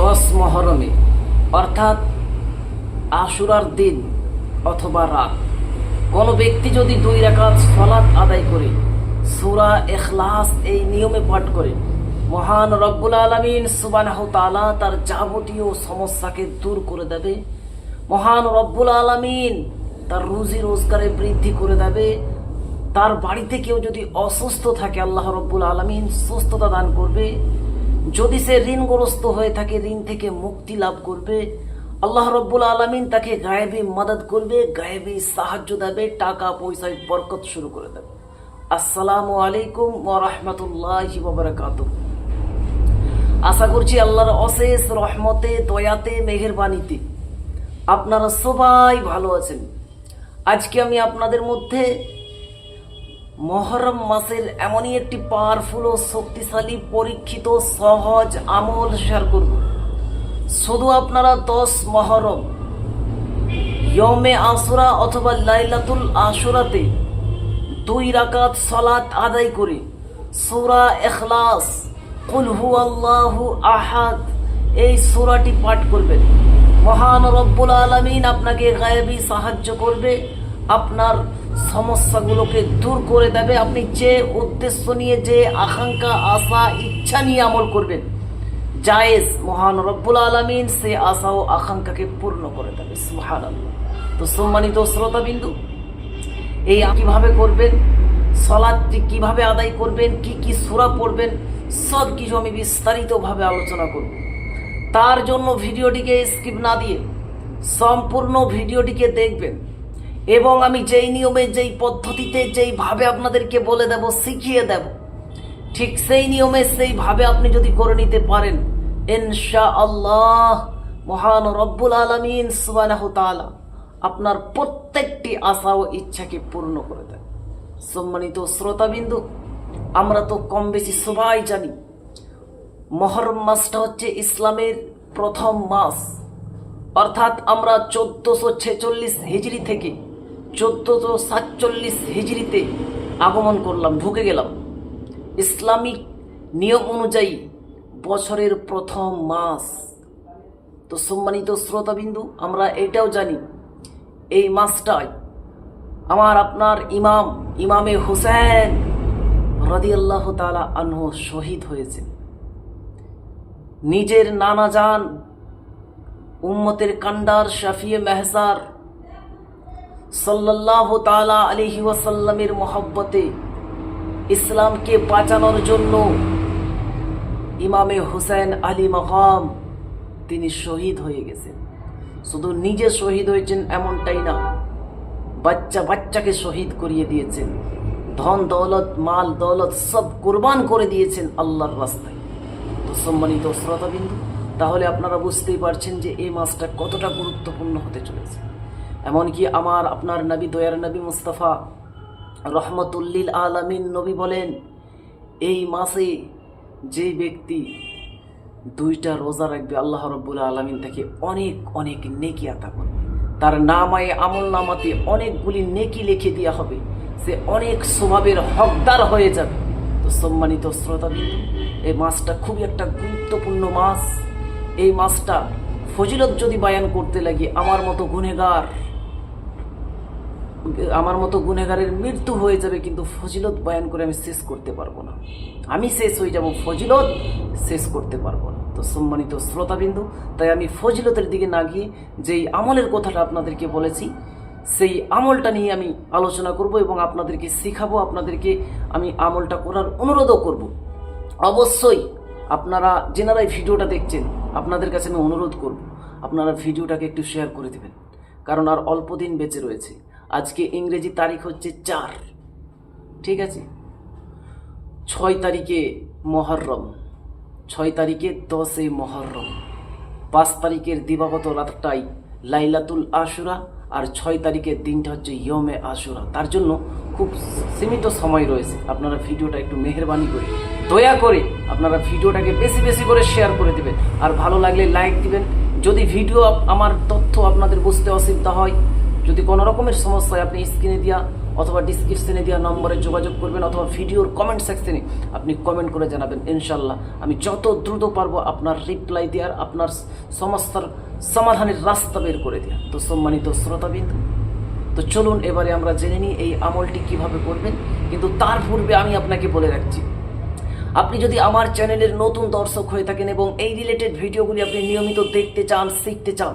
দশ মহরমে, অর্থাৎ আশুরার দিন অথবা রাত। কোনো ব্যক্তি যদি দুই রাকাত সলাৎ আদায় করে, সুরা এখলাস এই নিয়মে পাঠ করে, মহান রব্বুল আলমিন সুবানাহ তালা তার যাবতীয় সমস্যাকে দূর করে দেবে, মহান রব্বুল আলমিন তার রুজি রোজগারে বৃদ্ধি করে দেবে, তার বাড়িতে কেউ যদি অসুস্থ থাকে, আল্লাহ রব্বুল আলমিন সুস্থতা দান করবে যদি সে ঋণগ্রস্ত হয়ে থাকে, ঋণ থেকে মুক্তি লাভ করবে, আল্লাহ রব্বুল আলমিন তাকে গায়েবী মদত করবে, গায়েবী সাহায্য দেবে, টাকা পয়সায় বরকত শুরু করে দেবে। আসসালামু আলাইকুম ওয়া রাহমাতুল্লাহি ওয়া বারাকাতুহু। আশা করছি আল্লাহর অশেষ রহমতে, দয়াতে মেহেরবানিতে আপনারা সবাই ভালো আছেন। আজকে আমি আপনাদের মধ্যে মহরম মাসের এমনই একটি পাওয়ারফুল ও শক্তিশালী, পরীক্ষিত, সহজ আমল শেয়ার করব। শুধু আপনারা দশ মহরম, ইয়মে আসুরা অথবা লাইলাতুল আশুরাতে দুই রাকাত সলাত আদায় করে, সূরা এখলাস কুল হু আল্লাহু আহাদ, এই সূরাটি পাঠ করবেন। মহান রব্বুল আলামিন আপনাকে গায়েবী সাহায্য করবে, আপনার সমস্যাগুলোকে দূর করে দেবে। আপনি যে উদ্দেশ্য নিয়ে, যে আকাঙ্ক্ষা, আশা, ইচ্ছা নিয়ে আমল করবেন, জায়েজ, মহান রব্বুল আলামিন সে আশা ও আকাঙ্ক্ষাকে পূর্ণ করে দেবে। সুবহানাল্লাহ। তো সম্মানিত শ্রোতাবিন্দু, এই কীভাবে করবেন, সলাদটি কীভাবে আদায় করবেন, কি কি সূরা পড়বেন সব কিছু আমি বিস্তারিতভাবে আলোচনা করব। তার জন্য ভিডিওটিকে স্কিপ না দিয়ে সম্পূর্ণ ভিডিওটিকে দেখবেন। এবং আমি যেই নিয়মে, যেই পদ্ধতিতে, যেইভাবে আপনাদেরকে বলে দেব, শিখিয়ে দেব, ঠিক সেই নিয়মে, সেইভাবে আপনি যদি করে নিতে পারেন ইনশা আল্লাহ মহান রব্বুল আলমিন সুবানাহ তাআলা আপনার প্রত্যেকটি আশা ও ইচ্ছাকে পূর্ণ করে দেন। সম্মানিত শ্রোতাবিন্দু, আমরা তো কম বেশি সবাই জানি, মহরম মাসটা হচ্ছে ইসলামের প্রথম মাস। অর্থাৎ আমরা চোদ্দশো ছেচল্লিশ হিজড়ি থেকে চোদ্দশো সাতচল্লিশ হিজড়িতে আগমন করলাম, ঢুকে গেলাম। ইসলামিক নিয়ম অনুযায়ী বছরের প্রথম মাস। তো সম্মানিত শ্রোতাবিন্দু, আমরা এটাও জানি, এই মাসটায় আমার আপনার ইমাম, ইমামে হুসেন রদি আল্লাহ তালা আনহ শহীদ হয়েছে। নিজের নানা যান উম্মতের কান্ডার শাফিয়ে মেহসার সাল্লাহ তালা আলিহি ওয়াসাল্লামের মহব্বতে ইসলামকে বাঁচানোর জন্য ইমামে হুসেন আলী মকাম তিনি শহীদ হয়ে গেছেন। শুধু নিজে শহীদ হয়েছেন এমনটাই না, বাচ্চা বাচ্চাকে শহীদ করিয়ে দিয়েছেন। ধন দৌলত, মাল দৌলত সব কোরবান করে দিয়েছেন আল্লাহর রাস্তায়। তো সম্মানিত শ্রোতাবিন্দু, তাহলে আপনারা বুঝতেই পারছেন যে এই মাসটা কতটা গুরুত্বপূর্ণ হতে চলেছে। এমনকি আমার, আপনার নবী, দয়ার নবী মুস্তাফা রহমতুল্লিল আলামিন নবী বলেন, এই মাসে যে ব্যক্তি দুইটা রোজা রাখবে, আল্লাহ রব্বুল আলমিন তাকে অনেক অনেক নেকি আতা করবে। তার নামায়, আমল নামাতে অনেকগুলি নেকি লিখে দেওয়া হবে। সে অনেক স্বভাবের হকদার হয়ে যাবে। তো সম্মানিত শ্রোতাবিন্দু, এই মাসটা খুবই একটা গুরুত্বপূর্ণ মাস। এই মাসটা ফজিলত যদি বায়ান করতে লাগি, আমার মতো গুনেগার আমার মতো গুনেগারের মৃত্যু হয়ে যাবে, কিন্তু ফজিলত বয়ান করে আমি শেষ করতে পারব না। আমি শেষ হয়ে যাব, ফজিলত শেষ করতে পারব না। তো সম্মানিত শ্রোতাবিন্দু, তাই আমি ফজিলতের দিকে না গিয়ে যেই আমলের কথাটা আপনাদেরকে বলেছি, সেই আমলটা নিয়ে আমি আলোচনা করব এবং আপনাদেরকে শেখাবো, আপনাদেরকে আমি আমলটা করার অনুরোধও করব। অবশ্যই আপনারা যেনারা এই ভিডিওটা দেখছেন, আপনাদের কাছে আমি অনুরোধ করব, আপনারা ভিডিওটাকে একটু শেয়ার করে দেবেন, কারণ আর অল্প দিন বেঁচে রয়েছে। আজকে ইংরেজি তারিখ হচ্ছে চার। ঠিক আছে? ছয় তারিখে মহরম। ছয় তারিখে দশে মহরম। পাঁচ তারিখের দিবাগত রাতটাই লাইলাতুল আশুরা আর ছয় তারিখের দিনটা হচ্ছে ইয়মে আশুরা। তার জন্য খুব সীমিত সময় রয়েছে। আপনারা ভিডিওটা একটু মেহরবানি করে, দয়া করে আপনারা ভিডিওটাকে বেশি বেশি করে শেয়ার করে দেবেন। আর ভালো লাগলে লাইক দিবেন। যদি ভিডিও আমার তথ্য আপনাদের বুঝতে অসুবিধা হয় যদি কোনো রকমের সমস্যায় আপনি স্ক্রিনে দেওয়া অথবা ডিসক্রিপশনে দেওয়া নম্বরে যোগাযোগ করবেন অথবা ভিডিওর কমেন্ট সেকশনে আপনি কমেন্ট করে জানাবেন ইনশাল্লাহ আমি যত দ্রুত পারব আপনার রিপ্লাই দেওয়ার, আপনার সমস্যার সমাধানের রাস্তা বের করে দেওয়া তো সম্মানিত শ্রোতাবিন্দু, তো চলুন এবারে আমরা জেনে নিই এই আমলটি কীভাবে করবেন। কিন্তু তার পূর্বে আমি আপনাকে বলে রাখছি, আপনি যদি আমার চ্যানেলের নতুন দর্শক হয়ে থাকেন এবং এই রিলেটেড ভিডিওগুলি আপনি নিয়মিত দেখতে চান, শিখতে চান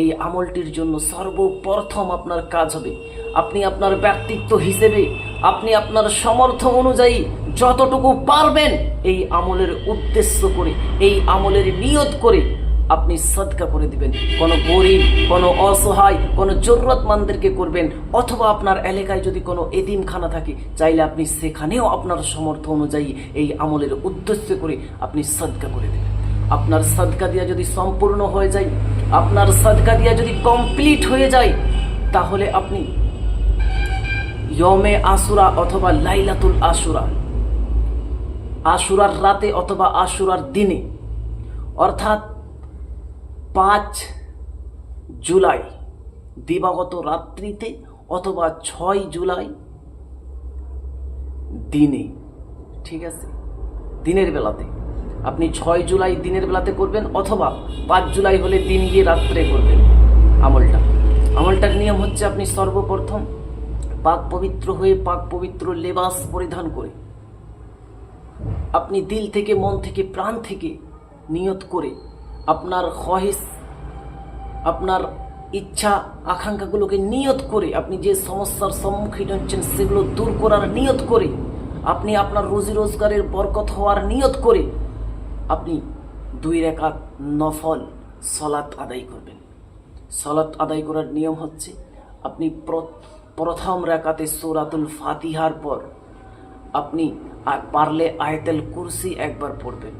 এই আমলটির জন্য সর্বপ্রথম আপনার কাজ হবে। আপনি আপনার ব্যক্তিত্ব হিসেবে, আপনি আপনার সমর্থ অনুযায়ী যতটুকু পারবেন এই আমলের উদ্দেশ্য করে, এই আমলের নিয়ত করে আপনি সদকা করে দিবেন। কোনো গরিব, কোনো অসহায়, কোনো জরুরতমানদেরকে করবেন, অথবা আপনার এলাকায় যদি কোনো এতিমখানা থাকে, চাইলে আপনি সেখানেও আপনার সমর্থ অনুযায়ী এই আমলের উদ্দেশ্য করে আপনি সদকা করে দেবেন। আপনার সদকা দিয়া যদি সম্পূর্ণ হয়ে যায় আপনার সদকা দিয়া যদি কমপ্লিট হয়ে যায়, তাহলে আপনি ইয়মে আসুরা অথবা লাইলাতুল আশুরা, আশুরার রাতে অথবা আশুরার দিনে, অর্থাৎ পাঁচ জুলাই, দিবাগত রাত্রিতে অথবা ছয় জুলাই দিনে, ঠিক আছে? দিনের বেলাতে। আপনি ছয় জুলাই দিনের বেলাতে করবেন অথবা পাঁচ জুলাই হলে দিন গিয়ে রাত্রে করবেন। আমলটা। আমলটার নিয়ম হচ্ছে আপনি সর্বপ্রথম পাক পবিত্র হয়ে পাক পবিত্র লেবাস পরিধান করে, আপনি দিল থেকে মন থেকে প্রাণ থেকে নিয়ত করে আপনার খহিস আপনার ইচ্ছা, আকাঙ্ক্ষাগুলোকে নিয়ত করে আপনি যে সমস্যার সম্মুখীন হচ্ছেন সেগুলো দূর করার নিয়ত করে, আপনি আপনার রুজি রোজগারের বরকত হওয়ার নিয়ত করে আপনি দুই রেখাত নফল সলাৎ আদায় করবেন। সলাৎ আদায় করার নিয়ম হচ্ছে আপনি প্র- প্রথম রেখাতে সূরাতুল ফাতিহার পর আপনি আর পারলে আয়তেল কুরসি একবার পড়বেন।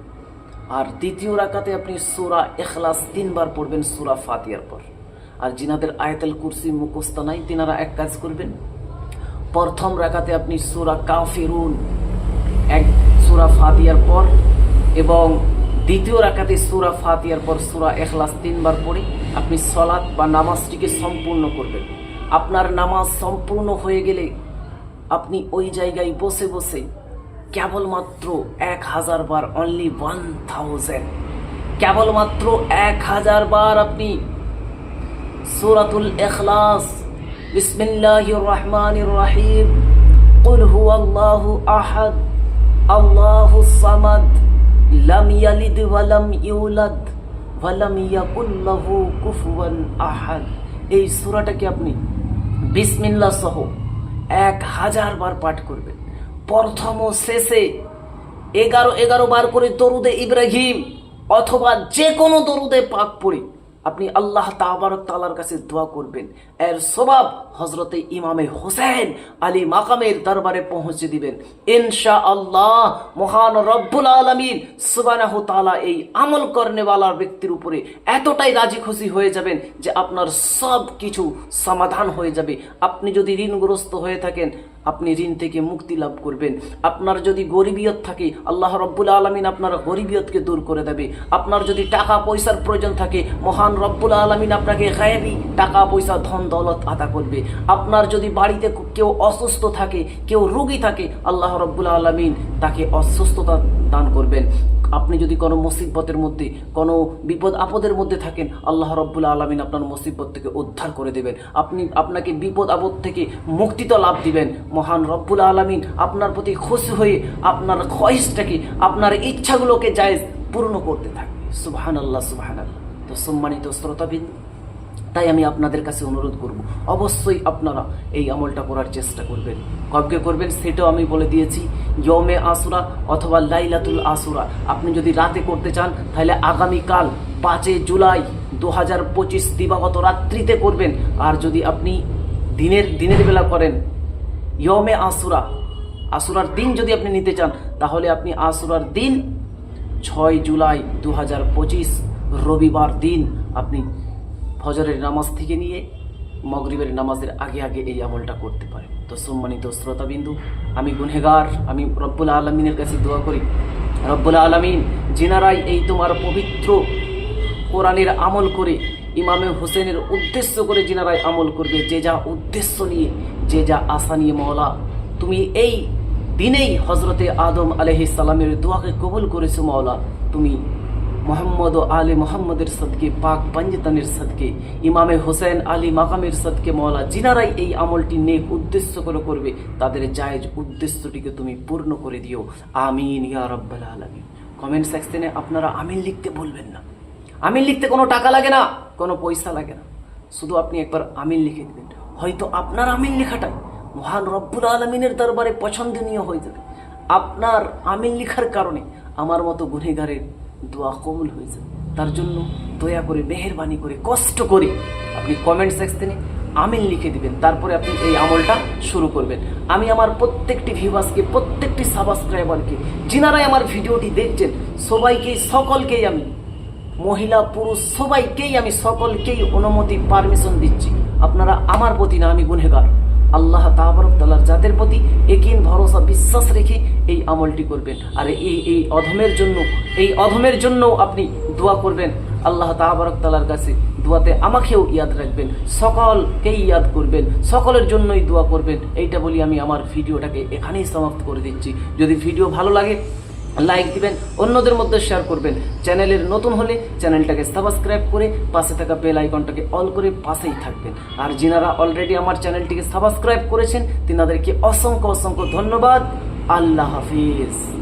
আর দ্বিতীয় রাকাতে আপনি সূরা এখলাস তিনবার পড়বেন সূরা ফাতিয়ার পর। আর জিনাদের আয়তেল কুরসি মুখস্থ নাই, তিনারা এক কাজ করবেন। প্রথম রাকাতে আপনি সূরা কাফিরুন এক, সূরা ফাতিয়ার পর এবং দ্বিতীয় রাকাতে সূরা ফাতিহার পর সূরা এখলাস তিনবার পড়ে আপনি সলাৎ বা নামাজটিকে সম্পূর্ণ করবেন আপনার নামাজ সম্পূর্ণ হয়ে গেলে আপনি ওই জায়গায় বসে বসে কেবলমাত্র এক হাজার বার অনলি ওয়ান থাউজেন্ড কেবলমাত্র এক হাজার বার আপনি সূরাতুল ইখলাস বিসমিল্লাহির রহমানির রহিম قل هو الله احد الله الصمد লম ইয়ালিদ ওয়ালাম ইউলাদ ওয়ালাম ইয়াকুল্লাহু কুফুয়ান আহাদ এই সূরাটাকে আপনি বিসমিল্লাহ সহ এক হাজার বার পাঠ করবেন। প্রথম ও শেষে এগারো এগারো বার করে দরুদে ইব্রাহিম অথবা যে কোনো দরুদে পাক পড়ি আপনি আল্লাহ তাবারক তালার কাছে দোয়া করবেন। এর সবাব হজরতে ইমামে হোসেন আলী মাকামের দরবারে পৌঁছে দিবেন। ইনশা আল্লাহ মহান রব্বুল আলমিন সুবানাহ তালা এই আমল কর্নেওয়ালার ব্যক্তির উপরে এতটাই রাজি খুশি হয়ে যাবেন যে আপনার সব কিছু সমাধান হয়ে যাবে। আপনি যদি ঋণগ্রস্ত হয়ে থাকেন আপনি ঋণ থেকে মুক্তি লাভ করবেন। আপনার যদি গরিবিয়ত থাকে, আল্লাহ রব্বুল আলমিন আপনার গরিবিয়তকে দূর করে দেবে। আপনার যদি টাকা পয়সার প্রয়োজন থাকে, মহান রব্বুল আলমিন আপনাকে গায়েবি টাকা পয়সা, ধন দৌলত আদা করবে। আপনার যদি বাড়িতে কেউ অসুস্থ থাকে, কেউ রোগী থাকে, আল্লাহ রব্বুল আলমিন তাকে অসুস্থতা দান করবেন। আপনি যদি কোনো মুসিবতের মধ্যে, কোনো বিপদ আপদের মধ্যে থাকেন, আল্লাহ রব্বুল আলমিন আপনার মুসিবত থেকে উদ্ধার করে দেবেন। আপনি আপনাকে বিপদ আপদ থেকে মুক্তি তো লাভ দিবেন। মহান রব্বুল আলমিন আপনার প্রতি খুশি হয়ে আপনার খয়েসটাকে আপনার ইচ্ছাগুলোকে জায়েজ পূর্ণ করতে থাকবে। সুবাহান আল্লাহ সুবাহান আল্লাহ তো সম্মানিত শ্রোতাবিদ, তাই আমি আপনাদের কাছে অনুরোধ করব, অবশ্যই আপনারা এই আমলটা করার চেষ্টা করবেন। কবকে করবেন সেটাও আমি বলে দিয়েছি ইয়মে আসুরা অথবা লাইলাতুল আসুরা। আপনি যদি রাতে করতে চান, তাহলে আগামীকাল পাঁচই জুলাই দু হাজার পঁচিশ দিবাগত রাত্রিতে করবেন। আর যদি আপনি দিনের দিনের বেলা করেন ইয়মে আসুরা আসুরার দিন যদি আপনি নিতে চান, তাহলে আপনি আসুরার দিন ছয় জুলাই দু পঁচিশ রবিবার দিন আপনি ফজরের নামাজ থেকে নিয়ে মগরিবের নামাজের আগে আগে এই আমলটা করতে পারেন। তো সম্মানিত শ্রোতাবিন্দু, আমি গুনহেগার, আমি রব্বুল আলমিনের কাছে দোয়া করি। রব্বুল আলমিন, যিনারাই এই তোমার পবিত্র কোরআনের আমল করে, ইমামে হোসেনের উদ্দেশ্য করে যিনারাই আমল করবে, যে যা উদ্দেশ্য নিয়ে যে যা আশা নিয়ে মওলা, তুমি এই দিনেই হজরতে আদম সালামের দোয়াকে কবুল করেছ মওলা। তুমি মোহাম্মদ আলী মোহাম্মদের সদকে, পাক পাঞ্জতানের সদকে, ইমামে হোসেন আলী মাকামের সদকে মওলা, যিনারাই এই আমলটি নেক উদ্দেশ্য করে করবে, তাদের জায়েজ উদ্দেশ্যটিকে তুমি পূর্ণ করে দিও। আমিন, ইয়া রব্বাল আলামিন। কমেন্ট সেকশনে আপনারা আমিন লিখতে বলবেন না। আমিন লিখতে কোনো টাকা লাগে না, কোনো পয়সা লাগে না। শুধু আপনি একবার আমিন লিখে দেবেন। হয়তো আপনার আমিন লেখাটাই। মহান রব্বুল আলমিনের দরবারে পছন্দনীয় হয়ে যাবে। আপনার আমিন লেখার কারণে আমার মতো গুনেগারের দোয়া কবুল হয়ে যাবে। তার জন্য দয়া করে, মেহরবানি করে, কষ্ট করে আপনি কমেন্ট সেকশনে আমিন লিখে দিবেন। তারপরে আপনি এই আমলটা শুরু করবেন। আমি আমার প্রত্যেকটি ভিউয়ার্সকে প্রত্যেকটি সাবস্ক্রাইবারকে যিনারাই আমার ভিডিওটি দেখছেন, সবাইকে, সকলকেই আমি মহিলা, পুরুষ, সবাইকেই আমি সকলকেই অনুমতি পারমিশন দিচ্ছি। আপনারা আমার প্রতি না, আমি গুনহেগার আল্লাহ তালার জাতের প্রতি একিন ভরসা, বিশ্বাস রেখে এই আমলটি করবেন। আর এই এই অধমের জন্য, এই অধমের জন্য আপনি দোয়া করবেন। আল্লাহ তাবরক তালার কাছে দোয়াতে আমাকেও ইয়াদ রাখবেন। সকলকেই ইয়াদ করবেন। সকলের জন্যই দোয়া করবেন। এইটা বলি আমি আমার ভিডিওটাকে এখানেই সমাপ্ত করে দিচ্ছি। যদি ভিডিও ভালো লাগে লাইক দিবেন, অন্যদের মধ্যে শেয়ার করবেন। চ্যানেলের নতুন হলে চ্যানেলটাকে সাবস্ক্রাইব করে পাশে থাকা বেল আইকনটাকে অল করে পাশেই থাকবেন। আর যিনারা অলরেডি আমার চ্যানেলটিকে সাবস্ক্রাইব করেছেন, তিনাদেরকে অসংখ্য অসংখ্য ধন্যবাদ। আল্লাহ হাফিজ।